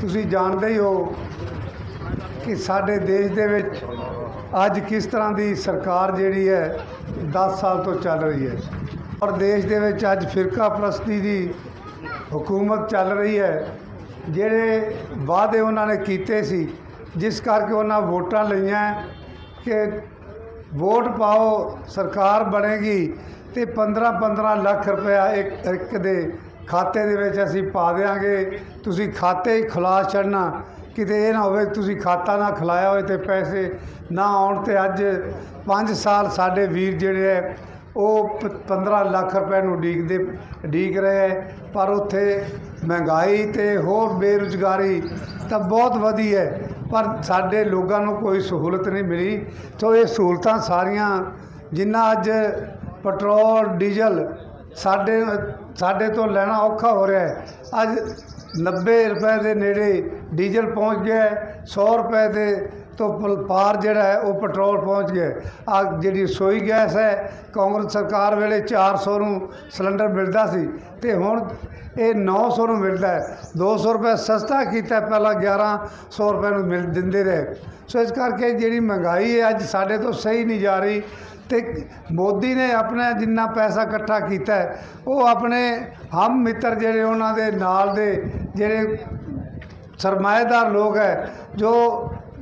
ਤੁਸੀਂ ਜਾਣਦੇ ਹੀ ਹੋ ਕਿ ਸਾਡੇ ਦੇਸ਼ ਦੇ ਵਿੱਚ ਅੱਜ ਕਿਸ ਤਰ੍ਹਾਂ ਦੀ ਸਰਕਾਰ ਜਿਹੜੀ ਹੈ 10 ਸਾਲ ਤੋਂ ਚੱਲ ਰਹੀ ਹੈ। ਔਰ ਦੇਸ਼ ਦੇ ਵਿੱਚ ਅੱਜ ਫਿਰਕਾ ਪ੍ਰਸਤੀ ਦੀ ਹਕੂਮਤ ਚੱਲ ਰਹੀ ਹੈ, ਜਿਹੜੇ ਵਾਅਦੇ ਉਹਨਾਂ ਨੇ ਕੀਤੇ ਸੀ, ਜਿਸ ਕਰਕੇ ਉਹਨਾਂ ਵੋਟਾਂ ਲਈਆਂ ਕਿ ਵੋਟ ਪਾਓ, ਸਰਕਾਰ ਬਣੇਗੀ ਤੇ 15 15 ਲੱਖ ਰੁਪਇਆ ਇੱਕ ਇੱਕ ਦੇ ਖਾਤੇ ਦੇ ਵਿੱਚ ਅਸੀਂ ਪਾ ਦੇਵਾਂਗੇ ਤੁਸੀਂ ਖਾਤੇ ਹੀ ਖੁਲਾ ਛੱਡਣਾ। ਕਿਤੇ ਇਹ ਨਾ ਹੋਵੇ ਤੁਸੀਂ ਖਾਤਾ ਨਾ ਖੁਲਾਇਆ ਹੋਵੇ ਤੇ ਪੈਸੇ ਨਾ ਆਉਣ ਤੇ ਅੱਜ 5 ਸਾਲ ਸਾਡੇ ਵੀਰ ਜਿਹੜੇ ਹੈ ਉਹ ਪ- 15 ਲੱਖ ਰੁਪਏ ਨੂੰ ਡੀਕਦੇ, ਡੀਕ ਰਹੇ ਹੈ ਪਰ ਉੱਥੇ ਮਹਿੰਗਾਈ ਤੇ ਹੋਰ ਬੇਰੁਜ਼ਗਾਰੀ ਤਾਂ ਬਹੁਤ ਵਧੀ ਹੈ ਪਰ ਸਾਡੇ ਲੋਕਾਂ ਨੂੰ ਕੋਈ ਸਹੂਲਤ ਨਹੀਂ ਮਿਲੀ। ਸੋ ਇਹ ਸਹੂਲਤਾਂ ਸਾਰੀਆਂ ਜਿੰਨਾ ਅੱਜ ਪੈਟਰੋਲ, ਡੀਜ਼ਲ ਸਾਡੇ ਸਾਡੇ ਤੋਂ ਲੈਣਾ ਔਖਾ ਹੋ ਰਿਹਾ ਹੈ। ਅੱਜ 90 ਰੁਪਏ ਦੇ ਨੇੜੇ ਡੀਜ਼ਲ ਪਹੁੰਚ ਗਿਆ ਹੈ। 100 ਰੁਪਏ ਦੇ ਤੋਂ ਪਾਰ ਜਿਹੜਾ ਹੈ, ਉਹ ਪੈਟਰੋਲ ਪਹੁੰਚ ਗਿਆ ਆ ਜਿਹੜੀ ਰਸੋਈ ਗੈਸ ਹੈ, ਕਾਂਗਰਸ ਸਰਕਾਰ ਵੇਲੇ 400 ਨੂੰ ਸਿਲੰਡਰ ਮਿਲਦਾ ਸੀ ਤੇ ਹੁਣ ਇਹ 900 ਨੂੰ ਮਿਲਦਾ ਹੈ। 200 ਰੁਪਏ ਸਸਤਾ ਕੀਤਾ ਪਹਿਲਾਂ 1100 ਰੁਪਏ ਨੂੰ ਮਿਲ, ਦਿੰਦੇ ਰਹੇ। ਸੋ ਇਸ ਕਰਕੇ ਜਿਹੜੀ ਮਹਿੰਗਾਈ ਹੈ, ਅੱਜ ਸਾਡੇ ਤੋਂ ਸਹੀ ਨਹੀਂ ਜਾ ਰਹੀ। ਤੇ ਮੋਦੀ ਨੇ ਆਪਣਾ ਜਿੰਨਾ ਪੈਸਾ ਇਕੱਠਾ ਕੀਤਾ ਉਹ ਆਪਣੇ ਹਮ ਮਿੱਤਰ ਜਿਹੜੇ ਉਹਨਾਂ ਦੇ ਨਾਲ ਦੇ ਜਿਹੜੇ ਸਰਮਾਏਦਾਰ ਲੋਕ ਹੈ, ਜੋ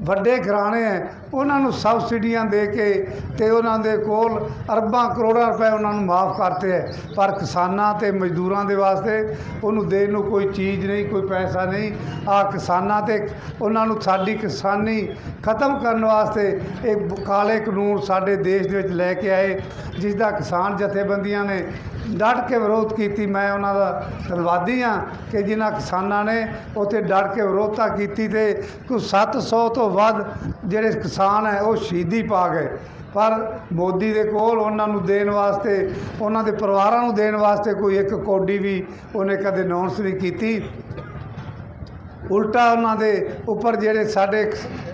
ਵੱਡੇ ਘਰਾਣੇ ਹੈ ਉਹਨਾਂ ਨੂੰ ਸਬਸਿਡੀਆਂ ਦੇ ਕੇ ਤੇ ਉਹਨਾਂ ਦੇ ਕੋਲ ਅਰਬਾਂ ਕਰੋੜਾਂ ਰੁਪਏ ਉਹਨਾਂ ਨੂੰ ਮਾਫ ਕਰਤੇ ਹੈ ਪਰ ਕਿਸਾਨਾਂ ਤੇ ਮਜ਼ਦੂਰਾਂ ਦੇ ਵਾਸਤੇ ਉਹਨੂੰ ਦੇਣ ਨੂੰ ਕੋਈ ਚੀਜ਼ ਨਹੀਂ, ਕੋਈ ਪੈਸਾ ਨਹੀਂ। ਆ ਕਿਸਾਨਾਂ ਤੇ ਉਹਨਾਂ ਨੂੰ ਸਾਡੀ ਕਿਸਾਨੀ ਖਤਮ ਕਰਨ ਵਾਸਤੇ ਇਹ ਕਾਲੇ ਕਾਨੂੰਨ ਸਾਡੇ ਦੇਸ਼ ਦੇ ਵਿੱਚ ਲੈ ਕੇ ਆਏ, ਜਿਸ ਦਾ ਕਿਸਾਨ ਜਥੇਬੰਦੀਆਂ ਨੇ ਡਟ ਕੇ ਵਿਰੋਧ ਕੀਤੀ। ਮੈਂ ਉਹਨਾਂ ਦਾ ਧੰਨਵਾਦੀ ਹਾਂ ਕਿ ਜਿਨ੍ਹਾਂ ਕਿਸਾਨਾਂ ਨੇ ਉੱਥੇ ਡਟ ਕੇ ਵਿਰੋਧਤਾ ਕੀਤੀ ਤੇ ਕੁਝ 700 ਤੋਂ ਵੱਧ ਜਿਹੜੇ ਕਿਸਾਨ ਹੈ, ਉਹ ਸ਼ਹੀਦੀ ਪਾ ਗਏ। ਪਰ ਮੋਦੀ ਦੇ ਕੋਲ ਉਹਨਾਂ ਨੂੰ ਦੇਣ ਵਾਸਤੇ, ਉਹਨਾਂ ਦੇ ਪਰਿਵਾਰਾਂ ਨੂੰ ਦੇਣ ਵਾਸਤੇ ਕੋਈ ਇੱਕ ਕੋਡੀ ਵੀ ਉਹਨੇ ਕਦੇ ਅਨਾਉਂਸ ਨਹੀਂ ਕੀਤੀ। ਉਲਟਾ ਉਹਨਾਂ ਦੇ ਉੱਪਰ ਜਿਹੜੇ ਸਾਡੇ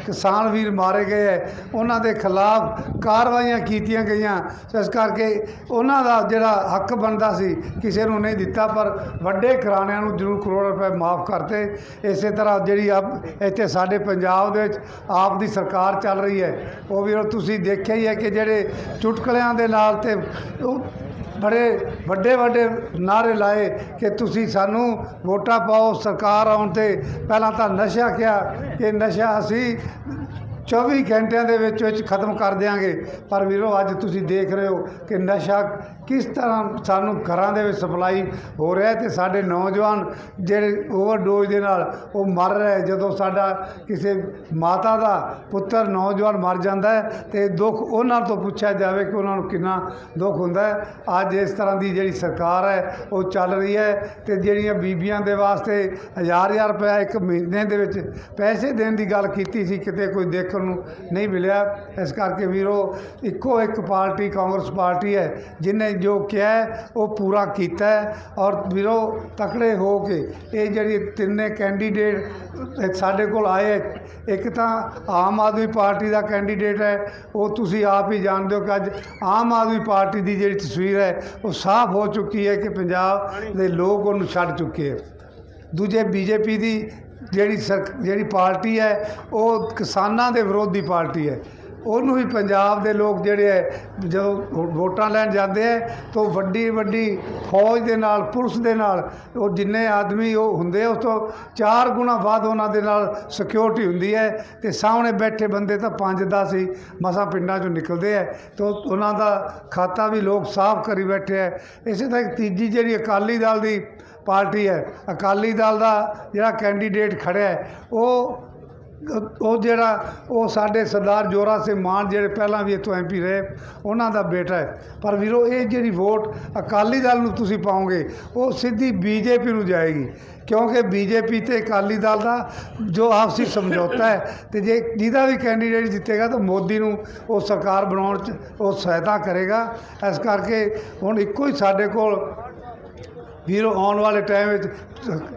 ਕਿਸਾਨ ਵੀਰ ਮਾਰੇ ਗਏ ਹੈ ਉਹਨਾਂ ਦੇ ਖਿਲਾਫ ਕਾਰਵਾਈਆਂ ਕੀਤੀਆਂ ਗਈਆਂ। ਇਸ ਕਰਕੇ ਉਹਨਾਂ ਦਾ ਜਿਹੜਾ ਹੱਕ ਬਣਦਾ ਸੀ, ਕਿਸੇ ਨੂੰ ਨਹੀਂ ਦਿੱਤਾ, ਪਰ ਵੱਡੇ ਘਰਾਣਿਆਂ ਨੂੰ ਜ਼ਰੂਰ ਕਰੋੜ ਰੁਪਏ ਮਾਫ ਕਰਤੇ। ਇਸੇ ਤਰ੍ਹਾਂ ਜਿਹੜੀ ਆਪ, ਇੱਥੇ ਸਾਡੇ ਪੰਜਾਬ ਦੇ ਵਿੱਚ ਆਪ ਦੀ ਸਰਕਾਰ ਚੱਲ ਰਹੀ ਹੈ ਉਹ ਵੀ ਤੁਸੀਂ ਦੇਖਿਆ ਹੀ ਹੈ ਕਿ ਜਿਹੜੇ ਚੁਟਕਲਿਆਂ ਦੇ ਨਾਲ ਤੇ ਉਹ ਬੜੇ ਵੱਡੇ ਵੱਡੇ ਨਾਰੇ ਲਾਏ ਕਿ ਤੁਸੀਂ ਸਾਨੂੰ ਵੋਟਾਂ ਪਾਓ, ਸਰਕਾਰ ਆਉਣ ਤੇ। ਪਹਿਲਾਂ ਤਾਂ ਨਸ਼ਾ ਕਿਹਾ ਕਿ ਨਸ਼ਾ ਅਸੀਂ 24 ਘੰਟਿਆਂ ਦੇ ਵਿੱਚ ਵਿੱਚ ਖਤਮ ਕਰ ਦਿਆਂਗੇ। ਪਰ ਵੀਰੋ, ਅੱਜ ਤੁਸੀਂ ਦੇਖ ਰਹੇ ਹੋ ਕਿ ਨਸ਼ਾ ਕਿਸ ਤਰ੍ਹਾਂ ਸਾਨੂੰ ਘਰਾਂ ਦੇ ਵਿੱਚ ਸਪਲਾਈ ਹੋ ਰਿਹਾ ਹੈ ਤੇ ਸਾਡੇ ਨੌਜਵਾਨ ਜਿਹੜੇ ਓਵਰਡੋਜ਼ ਦੇ ਨਾਲ ਉਹ ਮਰ ਰਹੇ ਜਦੋਂ ਸਾਡਾ ਕਿਸੇ ਮਾਤਾ ਦਾ ਪੁੱਤਰ ਨੌਜਵਾਨ ਮਰ ਜਾਂਦਾ ਹੈ ਤੇ ਦੁੱਖ ਉਹਨਾਂ ਤੋਂ ਪੁੱਛਿਆ ਜਾਵੇ ਕਿ ਉਹਨਾਂ ਨੂੰ ਕਿੰਨਾ ਦੁੱਖ ਹੁੰਦਾ ਹੈ। ਅੱਜ ਇਸ ਤਰ੍ਹਾਂ ਦੀ ਜਿਹੜੀ ਸਰਕਾਰ ਹੈ, ਉਹ ਚੱਲ ਰਹੀ ਹੈ ਤੇ ਜਿਹੜੀਆਂ ਬੀਬੀਆਂ ਦੇ ਵਾਸਤੇ ਹਜ਼ਾਰ ਹਜ਼ਾਰ ਰੁਪਏ ਇੱਕ ਮਹੀਨੇ ਦੇ ਵਿੱਚ ਪੈਸੇ ਦੇਣ ਦੀ ਗੱਲ ਕੀਤੀ ਸੀ, ਕਿਤੇ ਕੋਈ ਦੇਖਣ ਨੂੰ ਨਹੀਂ ਮਿਲਿਆ। ਇਸ ਕਰਕੇ ਵੀਰੋ ਇੱਕੋ ਇੱਕ ਪਾਰਟੀ ਕਾਂਗਰਸ ਪਾਰਟੀ ਹੈ ਜਿਨੇ ਜੋ ਕਿਹਾ ਉਹ ਪੂਰਾ ਕੀਤਾ ਹੈ। ਔਰ ਵੀਰੋ ਤਕੜੇ ਹੋ ਕੇ ਇਹ ਜਿਹੜੀ ਤਿੰਨੇ ਕੈਂਡੀਡੇਟ ਸਾਡੇ ਕੋਲ ਆਏ ਹੈ, ਇੱਕ ਤਾਂ ਆਮ ਆਦਮੀ ਪਾਰਟੀ ਦਾ ਕੈਂਡੀਡੇਟ ਹੈ ਉਹ ਤੁਸੀਂ ਆਪ ਹੀ ਜਾਣਦੇ ਹੋ ਕਿ ਅੱਜ ਆਮ ਆਦਮੀ ਪਾਰਟੀ ਦੀ ਜਿਹੜੀ ਤਸਵੀਰ ਹੈ ਉਹ ਸਾਫ਼ ਹੋ ਚੁੱਕੀ ਹੈ ਕਿ ਪੰਜਾਬ ਦੇ ਲੋਕ ਉਹਨੂੰ ਛੱਡ ਚੁੱਕੇ ਹੈ। ਦੂਜੇ ਬੀਜੇਪੀ ਦੀ ਜਿਹੜੀ ਸਰ ਜਿਹੜੀ ਪਾਰਟੀ ਹੈ, ਉਹ ਕਿਸਾਨਾਂ ਦੇ ਵਿਰੋਧੀ ਪਾਰਟੀ ਹੈ। ਉਹਨੂੰ ਵੀ ਪੰਜਾਬ ਦੇ ਲੋਕ ਜਿਹੜੇ ਹੈ, ਜਦੋਂ ਵੋਟਾਂ ਲੈਣ ਜਾਂਦੇ ਹੈ, ਤਾਂ ਵੱਡੀ ਵੱਡੀ ਫੌਜ ਦੇ ਨਾਲ, ਪੁਲਿਸ ਦੇ ਨਾਲ, ਉਹ ਜਿੰਨੇ ਆਦਮੀ ਉਹ ਹੁੰਦੇ ਉਸ ਤੋਂ ਚਾਰ ਗੁਣਾ ਵੱਧ ਉਹਨਾਂ ਦੇ ਨਾਲ ਸਿਕਿਉਰਿਟੀ ਹੁੰਦੀ ਹੈ ਤੇ ਸਾਹਮਣੇ ਬੈਠੇ ਬੰਦੇ ਤਾਂ ਪੰਜ, ਦਸ ਹੀ ਮਸਾਂ ਪਿੰਡਾਂ ਚੋਂ ਨਿਕਲਦੇ ਹੈ। ਤੇ ਉਹਨਾਂ ਦਾ ਖਾਤਾ ਵੀ ਲੋਕ ਸਾਫ਼ ਕਰੀ ਬੈਠੇ ਹੈ। ਇਸੇ ਤਰ੍ਹਾਂ ਤੀਜੀ ਜਿਹੜੀ ਅਕਾਲੀ ਦਲ ਦੀ ਪਾਰਟੀ ਹੈ। ਅਕਾਲੀ ਦਲ ਦਾ ਜਿਹੜਾ ਕੈਂਡੀਡੇਟ ਖੜਿਆ ਹੈ, ਉਹ ਉਹ ਜਿਹੜਾ, ਉਹ ਸਾਡੇ ਸਰਦਾਰ ਜੋਰਾ ਸਿੰਘ ਮਾਨ ਜਿਹੜੇ ਪਹਿਲਾਂ ਵੀ ਇੱਥੋਂ ਐਮਪੀ ਰਹੇ, ਉਹਨਾਂ ਦਾ ਬੇਟਾ ਹੈ। ਪਰ ਵੀਰੋ, ਇਹ ਜਿਹੜੀ ਵੋਟ ਅਕਾਲੀ ਦਲ ਨੂੰ ਤੁਸੀਂ ਪਾਓਗੇ, ਉਹ ਸਿੱਧੀ ਬੀਜੇਪੀ ਨੂੰ ਜਾਏਗੀ। ਕਿਉਂਕਿ ਬੀਜੇਪੀ ਤੇ ਅਕਾਲੀ ਦਲ ਦਾ ਜੋ ਆਪਸੀ ਸਮਝੌਤਾ ਹੈ, ਤੇ ਜੇ ਜਿਹਦਾ ਵੀ ਕੈਂਡੀਡੇਟ ਜਿੱਤੇਗਾ, ਤਾਂ ਮੋਦੀ ਨੂੰ ਉਹ ਸਰਕਾਰ ਬਣਾਉਣ 'ਚ ਉਹ ਸਹਾਇਤਾ ਕਰੇਗਾ। ਇਸ ਕਰਕੇ ਹੁਣ ਇੱਕੋ ਹੀ ਸਾਡੇ ਕੋਲ ਵੀਰੋ ਆਉਣ ਵਾਲੇ ਟਾਈਮ ਵਿੱਚ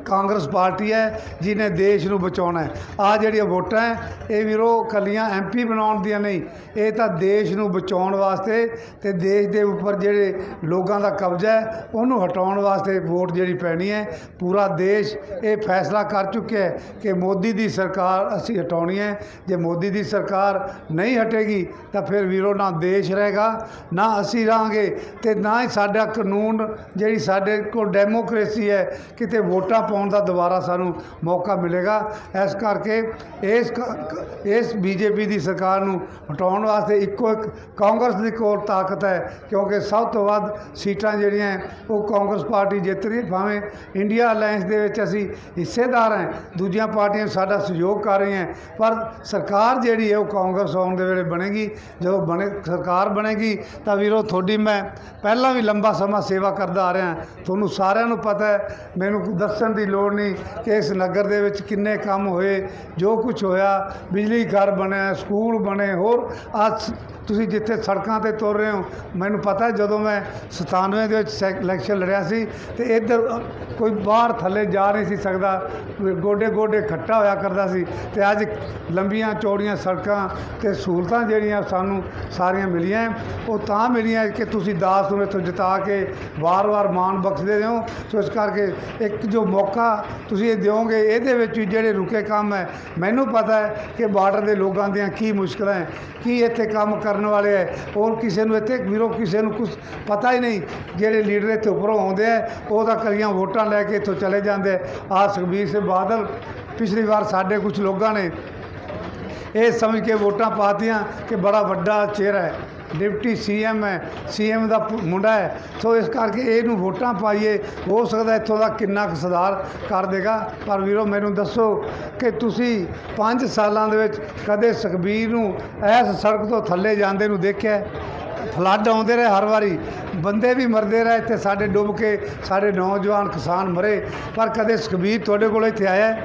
ਕਾਂਗਰਸ ਪਾਰਟੀ ਹੈ, ਜਿਹਨੇ ਦੇਸ਼ ਨੂੰ ਬਚਾਉਣਾ ਹੈ। ਆ ਜਿਹੜੀਆਂ ਵੋਟਾਂ ਇਹ ਵੀਰੋ ਕੱਲੀਆਂ ਐਮਪੀ ਬਣਾਉਣ ਦੀਆਂ ਨਹੀਂ, ਇਹ ਤਾਂ ਦੇਸ਼ ਨੂੰ ਬਚਾਉਣ ਵਾਸਤੇ ਤੇ ਦੇਸ਼ ਦੇ ਉੱਪਰ ਜਿਹੜੇ ਲੋਕਾਂ ਦਾ ਕਬਜ਼ਾ ਹੈ, ਉਹਨੂੰ ਹਟਾਉਣ ਵਾਸਤੇ ਵੋਟ ਜਿਹੜੀ ਪੈਣੀ ਹੈ। ਪੂਰਾ ਦੇਸ਼ ਇਹ ਫੈਸਲਾ ਕਰ ਚੁੱਕਿਆ ਹੈ ਕਿ ਮੋਦੀ ਦੀ ਸਰਕਾਰ ਅਸੀਂ ਹਟਾਉਣੀ ਹੈ। ਜੇ ਮੋਦੀ ਦੀ ਸਰਕਾਰ ਨਹੀਂ ਹਟੇਗੀ, ਤਾਂ ਫਿਰ ਵੀਰੋ ਨਾ ਦੇਸ਼ ਰਹੇਗਾ, ਨਾ ਅਸੀਂ ਰਹਾਂਗੇ ਤੇ ਨਾ ਹੀ ਸਾਡਾ ਕਾਨੂੰਨ ਜਿਹੜੀ ਸਾਡੇ ਕੋਲ ਡੈਮੋਕ੍ਰੇਸੀ ਹੈ, ਕਿਤੇ ਵੋਟਾਂ ਪਾਉਣ ਦਾ ਦੁਬਾਰਾ ਸਾਨੂੰ ਮੌਕਾ ਮਿਲੇਗਾ। ਇਸ ਕਰਕੇ ਇਸ ਕ- ਕ- ਇਸ ਬੀਜੇਪੀ ਦੀ ਸਰਕਾਰ ਨੂੰ ਹਟਾਉਣ ਵਾਸਤੇ ਇੱਕੋ ਇੱਕ ਕਾਂਗਰਸ ਦੀ ਕੋਲ ਤਾਕਤ ਹੈ, ਕਿਉਂਕਿ ਸਭ ਤੋਂ ਵੱਧ ਸੀਟਾਂ ਜਿਹੜੀਆਂ ਉਹ ਕਾਂਗਰਸ ਪਾਰਟੀ ਜਿੱਤ ਰਹੀ ਭਾਵੇਂ ਇੰਡੀਆ ਅਲਾਈਅੰਸ ਦੇ ਵਿੱਚ ਅਸੀਂ ਹਿੱਸੇਦਾਰ ਹਾਂ, ਦੂਜੀਆਂ ਪਾਰਟੀਆਂ ਸਾਡਾ ਸਹਿਯੋਗ ਕਰ ਰਹੀਆਂ ਪਰ ਸਰਕਾਰ ਜਿਹੜੀ ਹੈ, ਉਹ ਕਾਂਗਰਸ ਆਉਣ ਦੇ ਵੇਲੇ ਬਣੇਗੀ। ਜਦੋਂ ਬਣੇ, ਸਰਕਾਰ ਬਣੇਗੀ, ਤਾਂ ਵੀਰੋ, ਤੁਹਾਡੀ ਮੈਂ ਪਹਿਲਾਂ ਵੀ ਲੰਬਾ ਸਮਾਂ ਸੇਵਾ ਕਰਦਾ ਆ ਰਿਹਾ ਤੁਹਾਨੂੰ ਸਾਰਿਆਂ ਨੂੰ ਪਤਾ ਹੈ, ਮੈਨੂੰ ਦੱਸਣ ਦੀ ਲੋੜ ਨਹੀਂ ਕਿ ਇਸ ਨਗਰ ਦੇ ਵਿੱਚ ਕਿੰਨੇ ਕੰਮ ਹੋਏ, ਜੋ ਕੁਝ ਹੋਇਆ, ਬਿਜਲੀ ਘਰ ਬਣਿਆ, ਸਕੂਲ ਬਣੇ, ਹੋਰ ਅੱਜ ਤੁਸੀਂ ਜਿੱਥੇ ਸੜਕਾਂ ਤੇ ਤੁਰ ਰਹੇ ਹੋ, ਮੈਨੂੰ ਪਤਾ ਜਦੋਂ ਮੈਂ 97 ਦੇ ਵਿੱਚ ਸੈ- ਇਲੈਕਸ਼ਨ ਲੜਿਆ ਸੀ ਤੇ ਇੱਧਰ ਕੋਈ ਬਾਹਰ ਥੱਲੇ ਜਾ ਨਹੀਂ ਸੀ ਸਕਦਾ ਗੋਡੇ ਗੋਡੇ ਖੱਟਾ ਹੋਇਆ ਕਰਦਾ ਸੀ ਤੇ ਅੱਜ ਲੰਬੀਆਂ ਚੌੜੀਆਂ ਸੜਕਾਂ ਤੇ ਸਹੂਲਤਾਂ ਜਿਹੜੀਆਂ ਸਾਨੂੰ ਸਾਰੀਆਂ ਮਿਲੀਆਂ ਉਹ ਤਾਂ ਮਿਲੀਆਂ ਕਿ ਤੁਸੀਂ ਦਾਸ ਨੂੰ ਇੱਥੋਂ ਜਿਤਾ ਕੇ ਵਾਰ-ਵਾਰ ਮਾਣ ਬਖਸ਼ਦੇ ਹੋ ਸੋ ਇਸ ਕਰਕੇ ਇੱਕ ਜੋ ਮੌਕਾ ਤੁਸੀਂ ਇਹ ਦਿਓਗੇ, ਇਹਦੇ ਵਿੱਚ ਵੀ ਜਿਹੜੇ ਰੁਕੇ ਕੰਮ ਹੈ, ਮੈਨੂੰ ਪਤਾ ਹੈ ਕਿ ਬਾਰਡਰ ਦੇ ਲੋਕਾਂ ਦੀਆਂ ਕੀ ਮੁਸ਼ਕਲਾਂ ਹੈ, ਕੀ ਇੱਥੇ ਕੰਮ ਕਰਨ ਵਾਲੇ ਹੈ ਔਰ ਕਿਸੇ ਨੂੰ ਇੱਥੇ ਵੀਰੋ ਕਿਸੇ ਨੂੰ ਕੁਝ ਪਤਾ ਹੀ ਨਹੀਂ, ਜਿਹੜੇ ਲੀਡਰ ਇੱਥੇ ਉੱਪਰੋਂ ਆਉਂਦੇ ਆ ਉਹ ਤਾਂ ਕਲੀਆਂ ਵੋਟਾਂ ਲੈ ਕੇ ਇੱਥੋਂ ਚਲੇ ਜਾਂਦੇ ਆ ਸੁਖਬੀਰ ਸਿੰਘ ਬਾਦਲ ਪਿਛਲੀ ਵਾਰ ਸਾਡੇ ਕੁਝ ਲੋਕਾਂ ਨੇ ਇਹ ਸਮਝ ਕੇ ਵੋਟਾਂ ਪਾਤੀਆਂ ਕਿ ਬੜਾ ਵੱਡਾ ਚਿਹਰਾ ਹੈ। ਡਿਪਟੀ ਸੀਐਮ ਹੈ, ਸੀਐਮ ਦਾ ਮੁੰਡਾ ਹੈ। ਸੋ ਇਸ ਕਰਕੇ ਇਹਨੂੰ ਵੋਟਾਂ ਪਾਈਏ। ਹੋ ਸਕਦਾ ਇੱਥੋਂ ਦਾ ਕਿੰਨਾ ਕੁ ਸੁਧਾਰ ਕਰ ਦੇਗਾ। ਪਰ ਵੀਰੋ, ਮੈਨੂੰ ਦੱਸੋ ਕਿ ਤੁਸੀਂ 5 ਸਾਲਾਂ ਦੇ ਵਿੱਚ ਕਦੇ ਸੁਖਬੀਰ ਨੂੰ ਇਸ ਸੜਕ ਤੋਂ ਥੱਲੇ ਜਾਂਦੇ ਨੂੰ ਦੇਖਿਆ ਫਲੱਡ ਆਉਂਦੇ ਰਹੇ ਹਰ ਵਾਰੀ। ਬੰਦੇ ਵੀ ਮਰਦੇ ਰਹੇ, ਇੱਥੇ ਸਾਡੇ ਡੁੱਬ ਕੇ ਸਾਡੇ ਨੌਜਵਾਨ ਕਿਸਾਨ ਮਰੇ। ਪਰ ਕਦੇ ਸੁਖਬੀਰ ਤੁਹਾਡੇ ਕੋਲ ਇੱਥੇ ਆਇਆ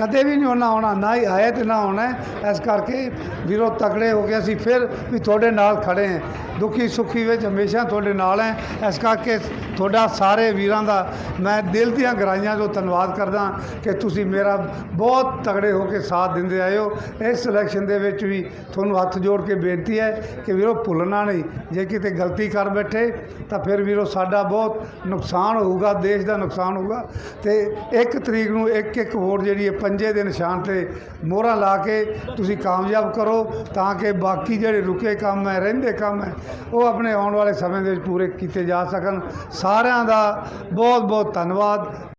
ਕਦੇ ਵੀ ਨਹੀਂ ਉਹਨਾਂ ਆਉਣਾ, ਨਾ ਹੀ ਆਏ ਤੇ ਨਾ ਆਉਣਾ। ਇਸ ਕਰਕੇ ਵੀਰੋ ਤਕੜੇ ਹੋ ਗਏ ਅਸੀਂ, ਫਿਰ ਵੀ ਤੁਹਾਡੇ ਨਾਲ ਖੜੇ ਹਾਂ। ਦੁਖੀ ਸੁਖੀ ਵਿੱਚ ਹਮੇਸ਼ਾ ਤੁਹਾਡੇ ਨਾਲ ਹੈ। ਇਸ ਕਰਕੇ ਤੁਹਾਡਾ ਸਾਰੇ ਵੀਰਾਂ ਦਾ ਮੈਂ ਦਿਲ ਦੀਆਂ ਗਹਿਰਾਈਆਂ ਤੋਂ ਧੰਨਵਾਦ ਕਰਦਾ ਕਿ ਤੁਸੀਂ ਮੇਰਾ ਬਹੁਤ ਤਗੜੇ ਹੋ ਕੇ ਸਾਥ ਦਿੰਦੇ ਆਏ ਹੋ। ਇਸ ਇਲੈਕਸ਼ਨ ਦੇ ਵਿੱਚ ਵੀ ਤੁਹਾਨੂੰ ਹੱਥ ਜੋੜ ਕੇ ਬੇਨਤੀ ਹੈ ਕਿ ਵੀਰੋ ਭੁੱਲਣਾ ਨਹੀਂ। ਜੇ ਕਿਤੇ ਗਲਤੀ ਕਰ ਬੈਠੇ, ਤਾਂ ਫਿਰ ਵੀਰੋ ਸਾਡਾ ਬਹੁਤ ਨੁਕਸਾਨ ਹੋਊਗਾ, ਦੇਸ਼ ਦਾ ਨੁਕਸਾਨ ਹੋਊਗਾ। ਤੇ ਇੱਕ ਤਰੀਕ ਨੂੰ ਇੱਕ ਇੱਕ ਵੋਟ ਜਿਹੜੀ ਹੈ ਪੰਜੇ ਦੇ ਨਿਸ਼ਾਨ ਤੇ ਮੋਹਰਾਂ ਲਾ ਕੇ ਤੁਸੀਂ ਕਾਮਯਾਬ ਕਰੋ ਤਾਂ ਕਿ ਬਾਕੀ ਜਿਹੜੇ ਰੁਕੇ ਕੰਮ ਹੈ, ਰਹਿੰਦੇ ਕੰਮ ਹੈ, ਉਹ ਆਪਣੇ ਆਉਣ ਵਾਲੇ ਸਮੇਂ ਦੇ ਵਿੱਚ ਪੂਰੇ ਕੀਤੇ ਜਾ ਸਕਣ। ਸਾਰਿਆਂ ਦਾ ਬਹੁਤ ਬਹੁਤ ਧੰਨਵਾਦ।